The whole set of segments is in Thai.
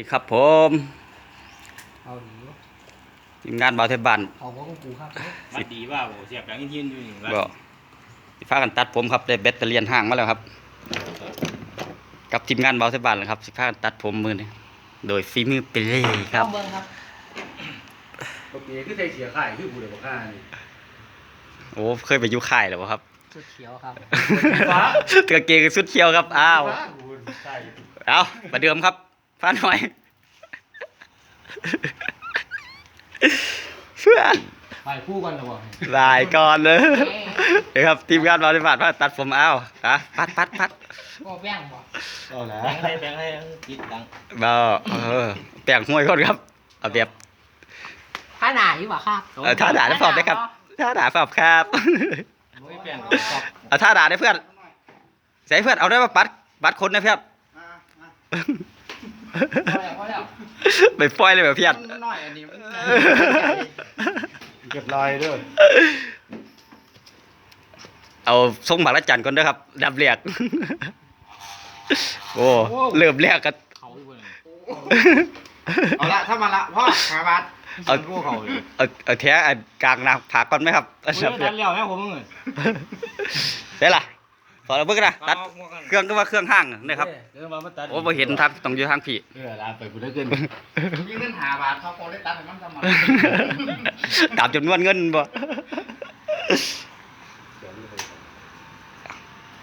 ดีครับผมเอาดีวะทีมงานบ่าวเทพบ้านเอาของกูครับวัดดีว่าโหเสียบดังยืนอยู่นี่วัดก็สิพากันตัดผมครับได้แบตเตอรี่ยนห่างมาแล้วครับ กับทีมงานบ่าวเทพบ้านนะครับสิพากันตัดผมมือนี้โดยฝีมือเปเล่ครับเอาเบิ้งครับปกติคือใส่เสียข่ายคือผู้ใดบ่ค่านี่โอ้เคยไปอยู่ค่ายแล้วบ่ครับชุดเขียวครับฟ้ากางเกงสุดเขียวครับอ้าวฟ้ากูใส่เอาประเดิมครับ ฟ้าหน่อย เพื่อนไปคู่กันหรอวะลายก่อนเลยเดี๋ยวครับทีมงานบ่าวเทพบ้านพาตัดผมเอาอะปัดปัดปัดก็แป้งบ่เอาละแบงค์ให้แบงค์ให้ติดดังบ่เออแปลงห้วยก่อนครับ เอาแบบผ้าหนาอยู่บ่ครับเออท่าด่าได้ฟอบได้ครับท่าด่าฟอบครับไม่แปลงชอบเอาท่าด่าได้เพื่อนใส่เพื่อนเอาได้มาปัดปัดคนนะเพื่อน พอแล้วพอแล้วไปปล่อยเลยแบบเพื่อนมันน้อยอันนี้มันเก็บรอยเด้อเอาทรงหมากละจันก่อนเด้อครับ ดับเรียกโอ้เริ่มแรกก็เขาอยู่บนเอาละถ้ามาละพ่อขาบาดเอากู้เขาเลยเอาเอาแท้อันกลางหนาผากก่อนไหมครับอันเฮ้ดัยบเรีตัยกดแล้วแม่ผมมึงเลยได้ล่ะ พอเราเบิ่งนะตัดเครื่องก็ว่าเครื่องห้างนะครับเดี๋ยวมามาตัดโอ้บ่เห็นทางต้องอยู่ทางพี่เออลาไปกูได้เกินยิ่งเงินหาบาทเขาพอได้ตัดให้มันทำไมตามจำนวนเงินบ่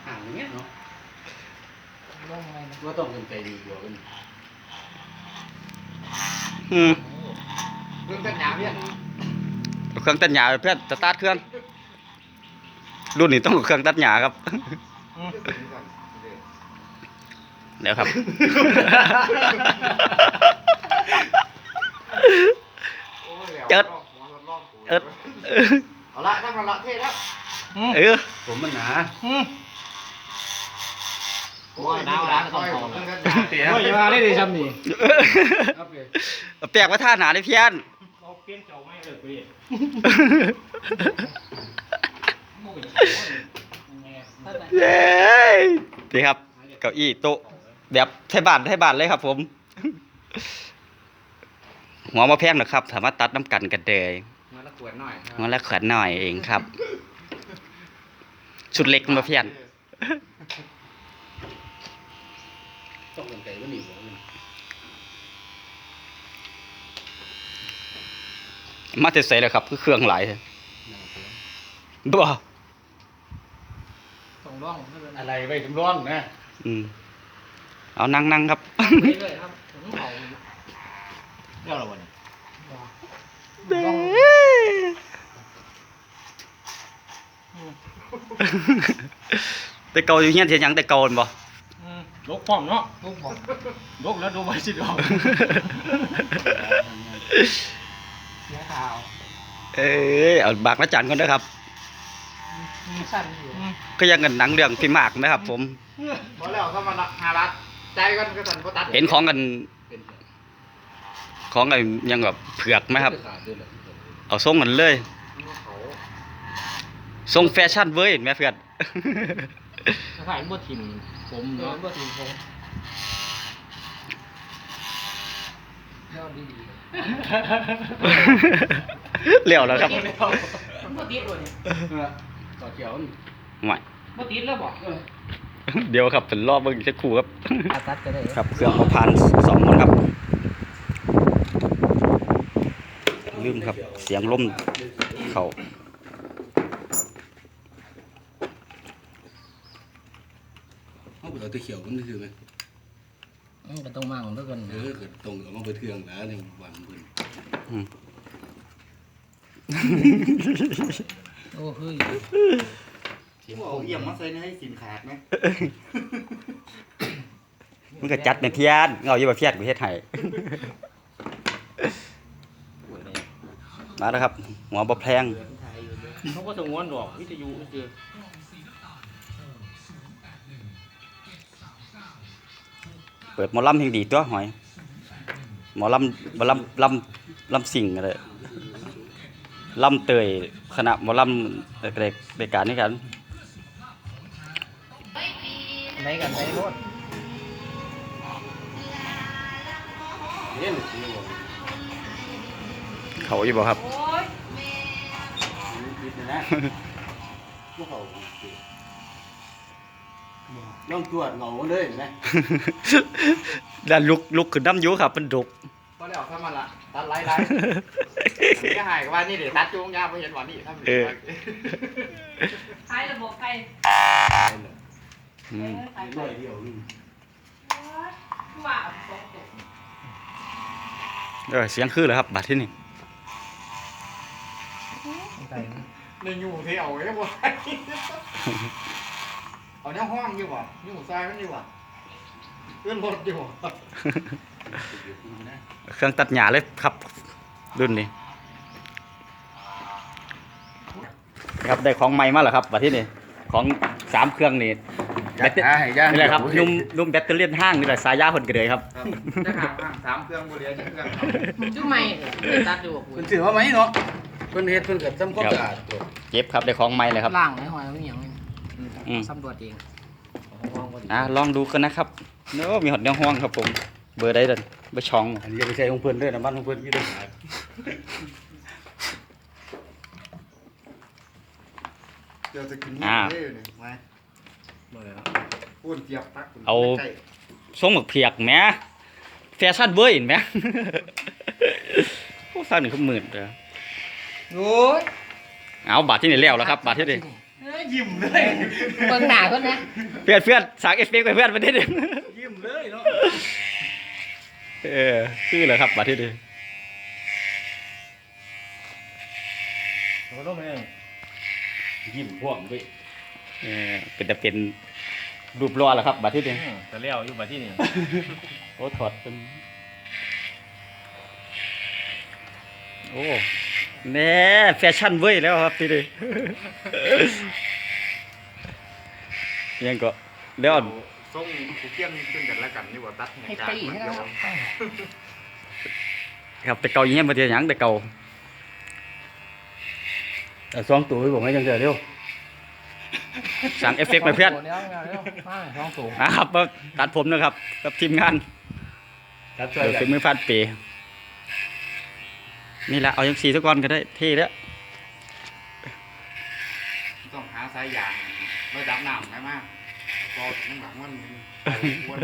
ห่างอย่างเงี้ยเนาะลงไงนะว่าต้องเป็นใจดีกว่ากันอืมเรื่องกันหยาเพี้ยนเอาเครื่องตัดหญ้าไปเพื่อนสตาร์ทเครื่องรุ่นนี้ต้องเอาเครื่องตัดหญ้าครับ เดี๋ยวครับ เจิดเอิดเอาละถ้ามาละเท่แล้วเออผมมันหนาโอ้ยดาวดาวต้องทองเรื่องเลกัยนหยาเสียโอ้ยอย่ามาได้ดิซ้ำนี่ครับพี่เอาแปลกว่าท่าหนาเลยเพี้ยนเขาเปลี่ยนเจ้าไม่เลยกูดิ เย้นี่ครับ เก้าอี้โต๊ะแบบไทยบ้านไทยบ้านเลยครับ ผม หัวมาแพงนะครับสามารถตัดน้ำกันกันเลยมาละขวดหน่อยหัวละขวัญหน่อยเองครับ ชุดเล็กมาเพี้ยนต้องกันใจก็หนีหัวมันมาเสร็จแล้วครับ คือเครื่องหลายบ่ส่ง ร่องไม่เป็นไรอะไรไปถึงร้อนนะอืมเอานั่งนั่งครับ ไปเลยครับถึงเขาเรียกอะไรวะเนี่ยบ่ร่องแต่เก่าอยู่เฮียนเสียหยังแต่เก่าหั่นบ่ลกพร้อมเนาะลูกบอกลกแล้วดูใบสิดอก เสียข่าว เอ้ยเอาบากละจันก่อนนะครับมี สั้นอยู่ก็ยังกันหนังเรื่องพี่มากนะครับ ผมพอแล้วถ้ามาละหารัดใจกันก็สันก็ตัดเห็นของกันเป็นของกันยังแบบเผือกไหมครับขาดด้วยเหรอเอาส่งกันเลยเขาส่งแฟชั่นเว้ยแม่เพื่อนถ้าถ่ายบ่ทิมผมเดิเนาะนบ่ถึงผมยอดดีเหลียวแล้วครับมันบ่ ติดบ่เนี่ยต่อเกี่ยวนี่ไม่บ่ติดแล้วบ่เดี๋ยวครับเป็นรอบเบิ่งสักครู่ครับ อาตัดก็ได้ครับ เครื่องเขาผ่านสองคนครับ ลืมครับ เสียงลมเขาเขาเอาตะเขียวมันคือไหมอืมก็ต้องมาของเด้อกันเออเกิดตรงกับมันไปเทืองแล้วในวันเพิ่น โอ้เฮ้ยเอาเอี่ยมมาใส่ให้สินขาดไหมมันก็จัดในเพียนเงาอยู่แบบเพียนกูเฮ็ดให้มาแล้วครับ หัวบะแพงเขาก็สงวนดอกวิทยุคือเปิดหมอลำแห่งดีตัวหอย หมอลำหมอลำลำลำสิ่งอะไรลำเตย คณะหมอลำเอ่อเด็กเด็กการนี่กันไหนกันไหนรถเห็นสิบ่เขาอยู่บ่ครับคิดนะพวกเขาต้องตรวจเหงาเลยนะด้านลุกลุกขึ้นน้ำอยู่ครับมันดก ก็ได้ออกเข้ามาละตัดไล่ไล่นี่หายว่านี่เดี๋ยวตัดจูงยาไปเห็นว่านี่ทำเออใช้ระบบไฟอืมใช้ไฟหน่อยเดียวนึงว่าสองตัวเออเสียงคือแล้วครับบัดที่นี่ไก่ในอยู่ที่เอาไว้บ่เอาเนี่ยห้องอยู่บ่อยู่ซอยมันอยู่บ่เพื่อนรถอยู่บ่ เครื่องตัดหญ้าเลยครับ รุ่นนี้ ครับได้ของใหม่มาแล้วครับบัดที่นี่ของสามเครื่องนี่แบตเตอรี่นี่แหละครับนุ่มนุ่มแบตเตอรี่ห้างนี่แหละสายยาคนกระเดยครับจะหาห้างสามเครื่องบ่เหลือจักเครื่องครับชื่อไม่ได้ตัดอยู่กับเพิ่นถือว่าไหมเนาะเพิ่นเฮ็ดเพิ่นก็ทำความสะอาดตัวเจ็บครับได้ของใหม่เลยครับล่างในหอยมันอย่างอืมสำรวจเองอะลองดูกันนะครับเนอะมีหอดแนวห้องครับผม เบอร์ได้เดินเบอร์ช่องอันนี้จะไปใช้ของเพิ่นเด้อน้ำมันของเพิ่นมีเด้อเดี๋ยวจะกินนี่เด้อนี่มาบ่แล้วพูนเจียบตักคุณเอาใกล้ส่งหมึกเพียกแหมแฟชั่นเบอร์เห็นไหมโอ้ฟังหนึ่งเขาหมื่นเลยโอ้ยเอาบาทที่นี่แล้วแล้วครับ บาทที่นี่ยิ้มเลยเบิ่งหน้าคนนะเพื่อนเพื่อนสั่งเอฟเฟกต์ไปเพื่อนประเทศนึงยิ้มเลยเนาะ เออคือเลยครับบาทที่นี่โอ้โหแม่งยิ้มพ่วงด้วยเออเป็นแต่เป็นรูปรอแล้วครับบาทที่นี่อืมแต่แล้วอยู่บัดที่นี่โอ้ถอดเป็นโอ้แน่แฟชั่นเว้ยแล้วครับที่นี่ยังก็เดี๋ยว ส่งผู้เกี่ยงขึ้นกันแล้วกันนี่ว่าตัดให้ตีให้แล้วครับครับแต่เก่าอย่างเงี้ยมาเทียหยังแต่เก่าแต่สองตัวผมให้จังเดียวเร็วสั่งเอฟเฟกต์มาเพื่อนเดี๋ยวเดี๋ยวมาสองตัวนะครับมาตัดผมนะครับกับทีมงานตัดช่วยเดี๋ยวกัฝีนมือฟาดเปย์นี่แหละเอาอย่างสีทุกคนก็ได้เท่แล้วต้องหาสายยางไว้ดับน้ำได้มาก พอน้ำหลังมันวน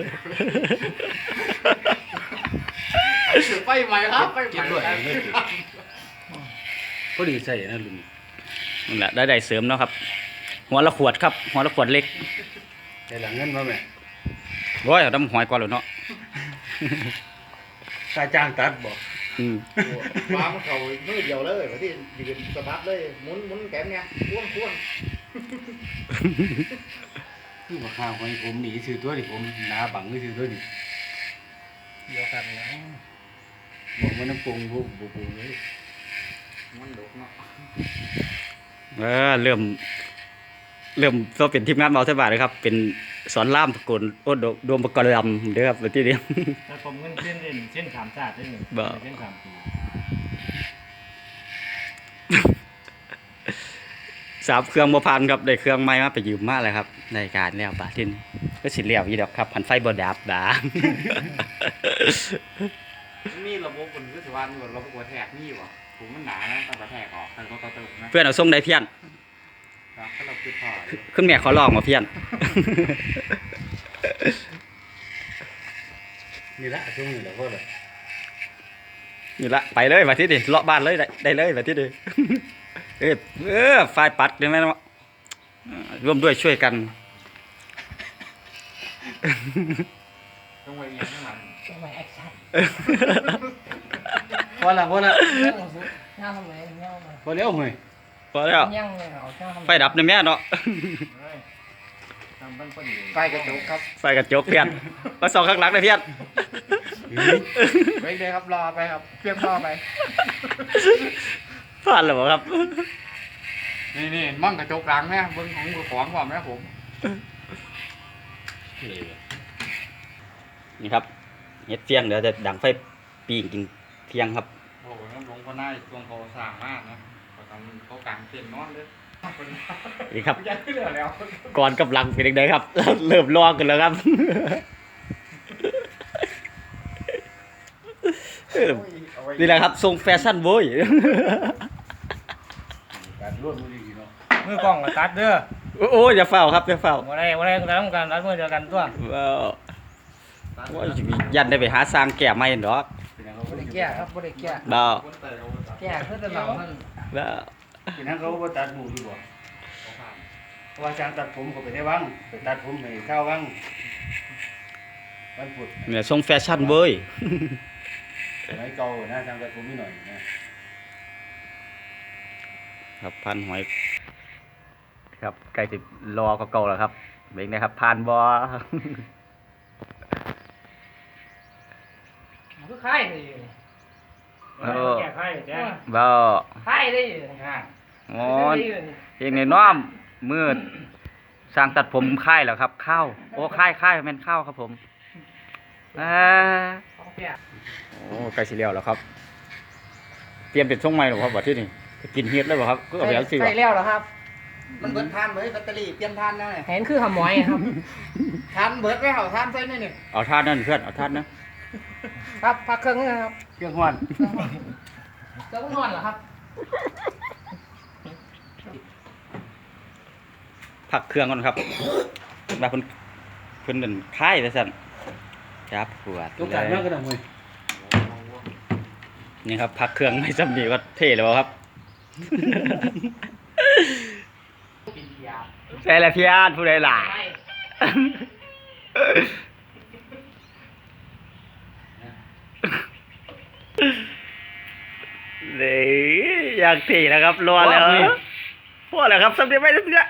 ไปใหม่ครับไปใหม่ครับก็ดีใส่นะลุงนั่นแหละได้ได้เสริมเนาะครับ หัวละขวดครับ หัวละขวดเล็กแต่หลังเงินมาไหมโอ้ยเอาน้ำหอยก่อนแล้วเนาะตาจ้างตัดบอกอืมฟ้ามันเขามือเดียวเลยที่ยืนสะบัดเลยหมุนหมุนแขนเนี่ยพ่วงพ่วง คือว่าข้าวของผมหนีซื้อตัวดิผมหนาบังซื้อตัวดิเดียวกันนะบอกว่าน้ำปรุงบุบบุบเลยมันดกเนาะเออเริ่ม เริ่มก็เป็นทีมงานเมาเทบาทเลยครับ เป็นสอนล่ามตะโกนโอ้โดดวงประกอบลำเด้อครับวันที่นี้ แต่ผมเงินเส้นเล่นเส้นสามชาติได้หนึ่งบ่ เส้นสามปี สามเครื่องบ่พันครับได้เครื่องใหม่มาไปยืมมาเลยครับในการแล้วบาทที่นี่ก็สิแล้วอีดอกครับพันไฟบ่ดับดามีระบบมันคือสิว่านี่ว่าระบบกระแทกนี่วะผมมันหนานะต้องกระแทกออกทางก็ตะลุกนะเพื่อนเอาส่งได้เพี้ยนครับถ้าเราคือผ่าขึ้นแม่ขอลองมาเพี้ยนนี่ละช่วงนี้แหละพ่อเลยนี่ละไปเลยมาที่นี่เลาะบ้านเลยได้ได้เลยมาที่นี่ เออเออไฟปัดได้ไหมเนาะอ่าร่วมด้วยช่วยกันต้องไว้เอียงข้างหลังต้องไปแอคชั่นพอละพอละเรื่องสุดย่างทำไมย่างมาพอแล้วเฮ้ยพอแล้วย่างเลยเอาย่างทำไฟดับในแม่เนาะเฮ้ยทำบ้านพอดีไฟกระจกครับไฟกระจกเพี้ยนมาสองข้างหลังเลยเพี้ยนไว้เลยครับรอไปครับเพียงรอไป พลาดแล้วบ่ครับ นี่นี่มั่งกระจกกลางแม่เบิ้งของของก่อนแม่ผม นี่ครับเฮ็ดเฟียงเดี๋ยวจะดังไฟปีงกินเที่ยงครับโอ้โหน้ำลงก็น่าช่วงเขาสร้างมากนะเขาทำเขากลางเต็นนอนเลยนี่ครับยังขึ้นแล้วก่อนกำลังเป็นยังไงครับ เริ่มลองกันแล้วครับเออ นี่แหละครับทรงแฟชั่นโว้ยการร่วมมือดีเนาะมือกล้องก็ตัดเด้อโอ้ยอย่าเฝ้าครับอย่าเฝ้าบ่ได้บ่ได้ก็ต้องการตัดมือเดียวกันตัวเว้าว่าสิยันได้ไปหาสร้างแก่ใหม่ดอกเป็นยังเขาบ่ได้แก้ครับบ่ได้แก้บ่าวแก้คือแต่หลังมันบ่าวเป็นยังเขาบ่ตัดหมูดีบ่เพราะว่าช่างตัดผมเขาไปได้บ้างไปตัดผมให้เข้าบ้างวันพุธเนี่ยทรงแฟชั่นเว้ย สมัยเก่านะช่างตัดผมนิดหน่อยนะครับพันหอยครับใกล้สิรอก็เก่าแล้วครับเบ่งนะครับผ่านบ่มันคือคล้ายเลยอยู่เออแก้ไขแจ้งบ่าวคล้ายได้อยู่อ่าอ๋อเองในน้อมมืดสร้างตัดผมค่ายแล้วครับข้าวโอ้ค่ายค่ายแม่นข้าวครับผมอ่าของแก้ โอ้ใกล้สิแล้วแล้วครับ เตรียมเป็นทรงใหม่หรอครับบัดที่นี่จะกินเฮ็ดเลยบ่ครับก็เอาไปเอาสิใส่แล้วเหรอครับ มันเบิดทานเลยแบตเตอรี่เปลี่ยนทานแล้วเนี่ยเห็นคือหำหมอยครับทานเบิดไว้เหาทานใส่นี่นี่เอาท่านั่นเพื่อนเอาท่านะครับพักเครื่องนึงนะครับเครื่องฮ้อนจะนอนเหรอครับพักเครื่องก่อนครับมาเพิ่นเพิ่นนั่นค่ายว่าซั่นครับปวดต้องการมากก็ได้มั้ย นี่ครับพักเครื่องไม่จำดีก็เท่แล้วครับใช่แล้วพี่อาร์ตผู้ใดล่ะนี่อยากถี่นะครับรอแล้วพอแล้วครับสำเร็จไม่ได้เสือ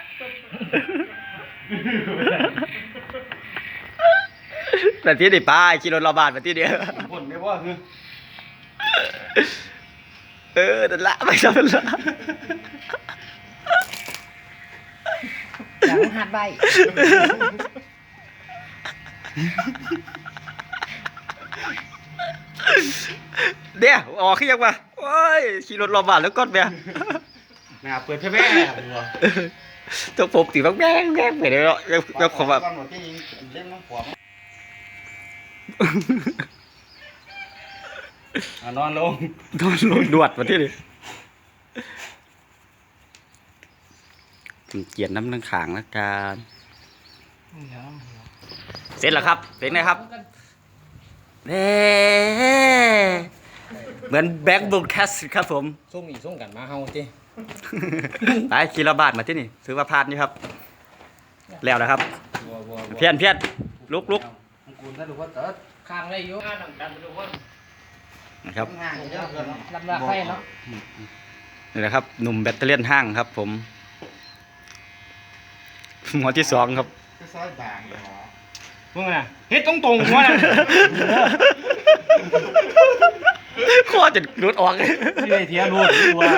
แต่ที่ดิป้าขี่รถระบาดมาที่เดียวพ่นได้บ่คือ เออนั่นละไม่ใช่นั่นละอยากหัดใบเดี๋ยวออกขึ้นยังวะโอ้ยขี่รถระบาดแล้วก้อนเบียหน้าเปิดแพ่ๆบ่ต้องผมตีบ้างแม่งแม่งไปเลยเนาะแล้วแล้วผมแบบก่อนหมดที่ยิงเล่นน้ำหัวมัน อะนอนลงโดนรถดวดมาที่นี่ถึงเกียรติน้ำนังขางแล้วกันเสร็จแล้วครับเป็นไงครับเน่เหมือนแบ็กบูลแคสครับผม ส่งอีส่งกันมาเฮาจิไปขี่ระบาดมาที่นี่ถือว่าพลาดนี่ครับ แล้วนะครับบ่บ่บ่เพี้ยนเพี้ยนลุกลุกของกูถ้าดูว่าเติร์ดข้างได้อยู่ข้างนำกันทุกค นนะครับห่างเยอะเกินลำบากใครเนาะนี่แหละครับ หนุ่มแบตเตอรี่ยนห้างครับ ผมหัวที่สองครับก็ซอยบางเลยหรอมึงน่ะเฮ็ดตรงๆหัวน่ะข้อจะหลุดออกสิได้เทียรู้ดีว่า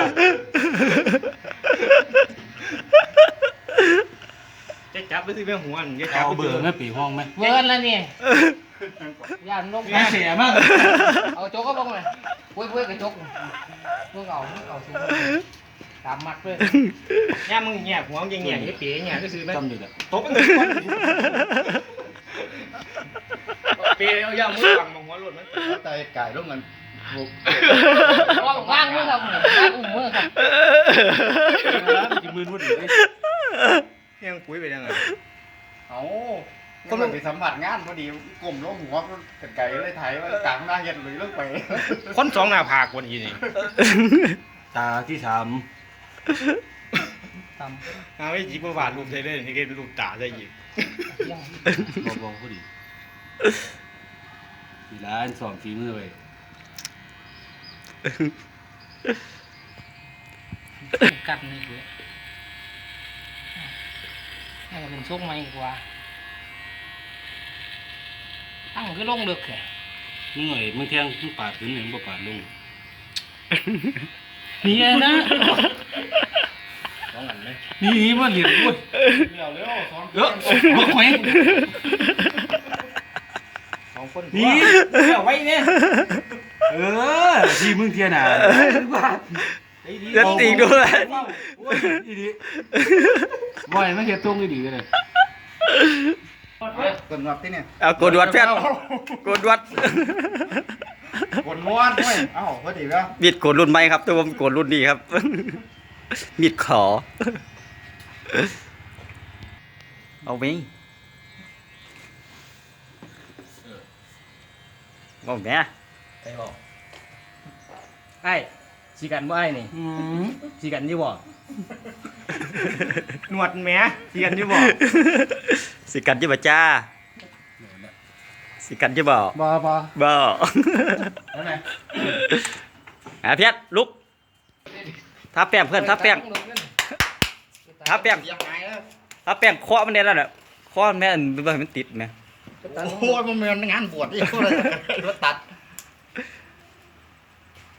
จะจับไปสิแม่หัวนี่จะจับเอาเบื่อแม่ปีห้องไหมเวิร์นแล้วนี่ย่านลงแม่เสียมากเอาโจ๊กก็ลงเลยปุ้ยปุ้ยกับโจ๊กมึงเอามึงเอาสิตามมัดเลยย่ามึงแหกหัวมึงแหกไอ้ปีแหกก็ซื้อไหมจำดีละตบมันปีเอาย่ามือฟังมองหัวหลุดมันใจไก่ลงเงินบุกว่างว่างมือครับว่างอุ้มมือครับจิมือรุ่นเลยยังปุ๋ยไปยังไงเอา ก็มันไปสัมผัสงานพอดีกลุ่มลงหัวกันไก่เลยไทยว่ากลางหน้าเห็ดหรือลงไปคนสองหน้าผากวันนี้นี่ตาที่สามตามเอาไว้จีบวาดรูปใส่เลยนี่ก็เป็นรูปตาใส่อีกยังบอกบอกพอดีทีร้านสองฝีมือเลยกัดนี่กูให้เป็นช่วงใหม่กว่า ตั้งคือลงเลือกแค่มึงเอ้ยมึงแทงมึงปาดขึ้นหนึ่งบ่ปาดลงนี่นะสองอันเลยนี่นี่มันเหรียญด้วยเร็วเร็วสองเออบอกไว้สองคนนี่เอาไว้เนี่ยเออที่มึงเทียน่ะจะติงด้วยอีดีบ่อยไม่เห็นตรงอีดีเลย เกินงับที่เนี่ยเอากดดวดเพื่อนกดดวดกดม้วนเว้ยเอ้าพอดีแล้วมีดโกนรุ่นใหม่ครับ แต่ว่าโกนรุ่นนี้ครับ มีดขอ เอาไปเอาแม่ไปบอกไอ้สีกันบ่ไอ้นี่สีกันอยู่บ่หนวดแหมสีกันอยู่บ่ สิกันยี่บ่จ้า สิกันยี่บ่บ่บ่บ่นั่นแหละหาเพียรลุกทับแป้งเพื่อนทับแป้งทับแป้งอย่าหายแล้วทับแป้งเคาะมันเนี่ยนั่นแหละเคาะมันแม่นบ่ให้มันติดแม่โอ้โหมันเหมือนงานบวชอีกเลยรถตัด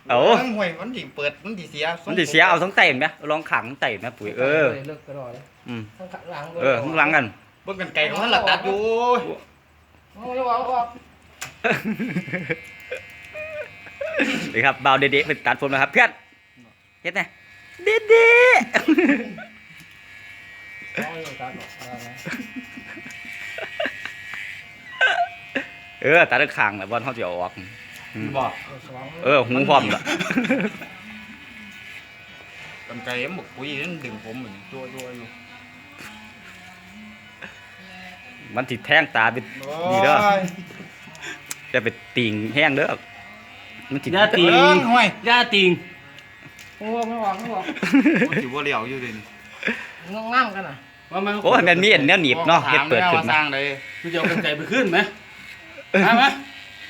เอาทั้งห่วยมันดิเปิดมันดิเสียมันสิเสียเอาทั้งไตเห็นไหมลองขังไตไหมปุ๋ยเออเลิกกระดอเลยอืมข้างหลังเออข้างหลังกัน เบิ่งกันไก่ของมันหลักตัดอยู่โอ้ยบอกบอกนี่ครับบ่าวเด็ดๆเป็นตัดผมนะครับเพื่อนเฮ็ดไงเด็ดเอาอยู่ตัดบอกเอาไงๆเออตัดข้างๆแหละบอลเขาจะเอาออกอืมบอกเอาสองเออหูพร้อมละ กันไก่มันบอกปุ้ยนั่นดึงผมเหมือนตัวตัวอยู่ มันสิแทงตาเป็นโอ้นี่เด้อยจะไปติ่งแห้งเด้อมันสิย่าติงเอิ้งห่วยย่าติงโอ้ไม่บอกไม่บอกมันสิบ่เหลียวอยู่เลยนี่งงง่ามกันน่ะว่ามันโอ้ยมันมีอันแนวหนีบเนาะเฮ็ดเปิดขึ้นสมาร้างเลยกูจะเอากันไก่ไปขึ้นไหมฮะไหม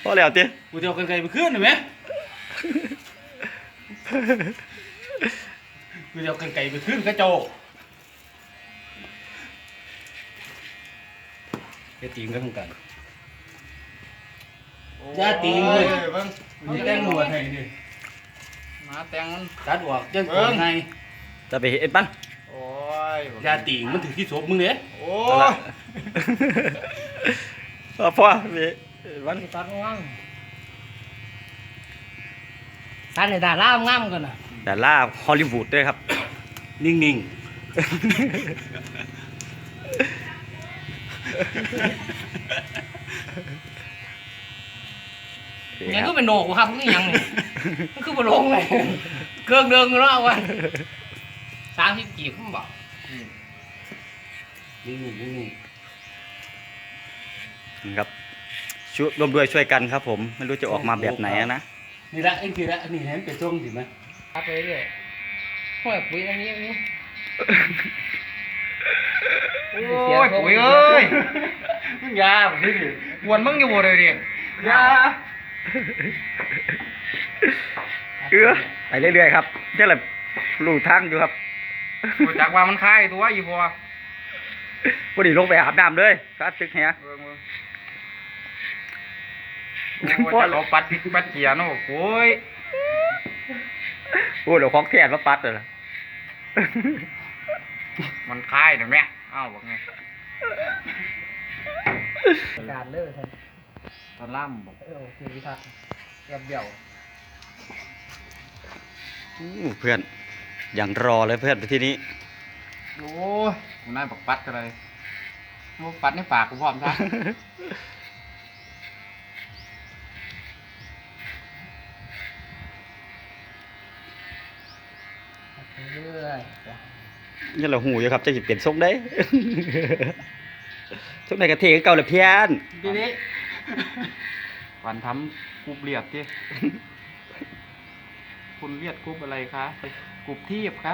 พอแล้วติกูจะเอากันไก่ไปขึ้นไหมกูจะเอากันไก่ไปขึ้นกระโจก เฮ็ดติ่งก็ทำกันย่าติงโอ้เลยยเบิ่งมึงแต่งหนวดให้ดิมาแต่งมันตัดออกจังเบิ่โกงนให้จะไปเฮ็ดมันโอ้ยย่าติงมันถึงที่ศพมึงเนี่ยโอ้เอาละยเอาพ่อมีมันตัดง่ามตัดในดาล่ามง่ามกันน่ะแต่ล่าฮอลลีวูดด้วยครับ นิ่ง ยังก็เป็นโหนกครับนี่ยังนี่มันคือบ่ลงเลยเครื่องเดิมอยู่แล้วเอาไว้สามสิบกี่ผมบอกๆนิ่งๆนิ่งครับช่วยร่วมด้วยช่วยกันครับ ผมไม่รู้จะออกมาแบบไหนอะนะๆนี่ละเอ็งทีละอันนี้เห็นเป็นช่วงสิไหมตัดไปเรื่อยห้อยปุ๋ยอันนี้อันนี้ โอ้ยปุ๋ยเอ้ยมึงยาบ่พี่ดิกวนมึงอยู่บ่เลยดิยาเออไปเรื่อยๆครับเจ้าแหละลู่ทางอยู่ครับรู้จักว่ามันคายตัวอีพอพอดีลงไปอาบน้ำเลยครับตึกแฮะเบิ่งเบิ่งโอ้ยเขาปัดพริกปัดเกียร์เนาะโอ้ยโอ้เดี๋ยวของแทนมาปัดเลยล่ะมันคายเดี๋ยวแม่ อ้าวบอกไงการเลิกครับตอนล่ำบอกเออคือวิทักษ์แอบเดี่ยวอู้เพื่อน อย่างรอเลยเพื่อนไปที่นี้ โอ้ยกูนายบอกปัดกันเลยโอ้ปัดในปากกูพร้อมซะเรื่อย นี่เราหูอยู่ครับจะสิเปลี่ยนทรงได้ทรงไหนกระเทกเก่าเลยเพี้ยนทีนี้วันทำกรุบเลียดที่คุณเลียดกรุบอะไรคะกรุบทีบคะ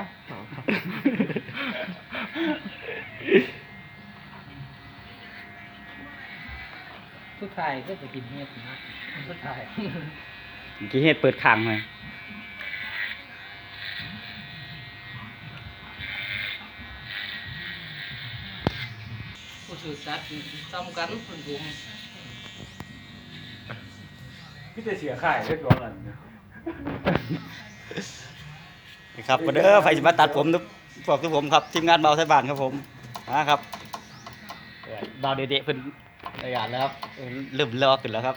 สุดท้ายก็ไปกินเห็ดนะสุดท้ายเมื่อกี้เฮ็ดเปิดคางเลย ก็คือจัดซ้ำกันคนผมพี่จะเสียค่ายเรียบร้อยแล้วนี่ครับมาเด้อไฟสิมาตัดผมทุกพวกทุกผมครับทีมงานเบาไทยบ้านครับผมนะครับเบาเด็ดๆเพิ่นรายานแล้วครับเริ่มลอกขึ้นแล้วครับ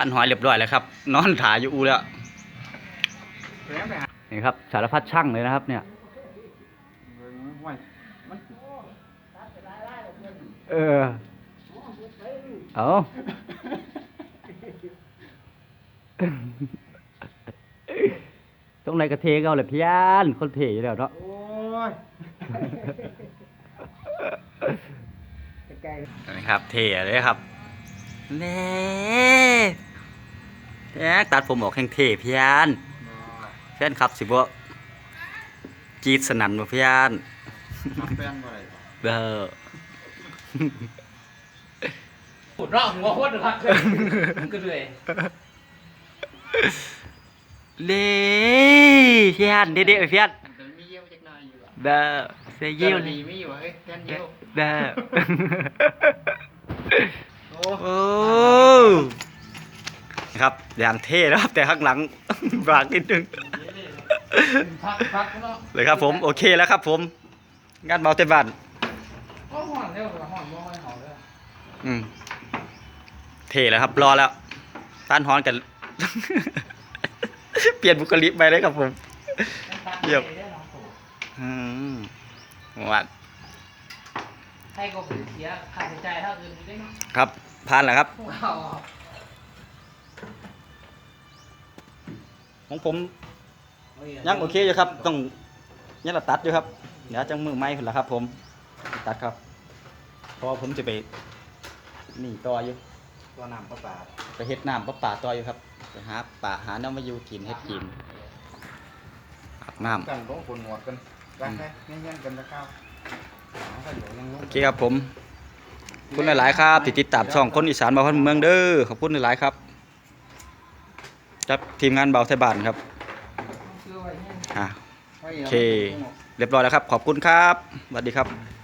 านหอยเรียบร้อยแล้วครับ นอนถ่ายอยู่อูแล้วนี่ครับสารพัดช่างเลยนะครับ เนี่ยเบิ่งไม่มันเออเอาตรงไหนก็เทเกเอาเลยพี่ยานคนเทอยู่แล้วเนาะโอ้ยนะครับ เทเลยครับเน่ แอ๊กตัดผมออกแข่งเทพี่ยานแฟนครับสิบ่จีดสนั่นบ่พี่ยานทำแฟนบ่ได้บ่เด้อปวดร้องหัวโคตรครับมันก็เลยเล่พี่ยานเด็ดๆพี่ยานแต่มีเยี่ยวจักหน่อยอยู่อะเด้อเสียเยี่ยวดีนี่มีอยู่เฮ้ยแฟนเยี่ยวเด้อโอ้ โอ้ครับอย่างเท่นะครับ แต่ข้างหลัง บากนิดนึงพักพักเนาะเลยครับ ผมโอเคแล้วครับ ผม งานเบาเต็มบ้านก็ห่อนเร็วกว่าห่อนบ่ค่อยห่อนเลยอืมเท่แล้วครับ รอแล้วต้านฮ้อนกัน เปลี่ยนบุคลิกไปเลยครับผมเยี่ยมอืมวัดให้ก็เสียค่าใช้จ่ายเท่าอื่นได้เนาะครับผ่านแล้วครับ ของผมยังโอเคอยู่ครับ ต้องยังละตัดอยู่ครับเดี๋ยวจังมือไม้ผนละครับ ผมตัดครับเพราะว่าผมจะไปนี่ต่ออยู่ตัวน้ำประปาไปเฮ็ดน้ำปลาป่าต่ออยู่ครับไปหาป่าหาน้ำมาอยู่กินเฮ็ดกินอาบน้ำกันลงฝนหนวดกันรักแค่เงี้ยๆกันตะข้าวเอาไปอยู่ยังลงโอเคครับผมขอบคุณหลาย ๆ ครับที่ติดตามช่องคนอีสานบ่าวพันเมืองเด้อขอบคุณหลาย ๆ ครับ ครับทีมงานเบาไทยบ้านครับอะโอเค เรียบร้อยแล้วครับ ขอบคุณครับสวัสดีครับ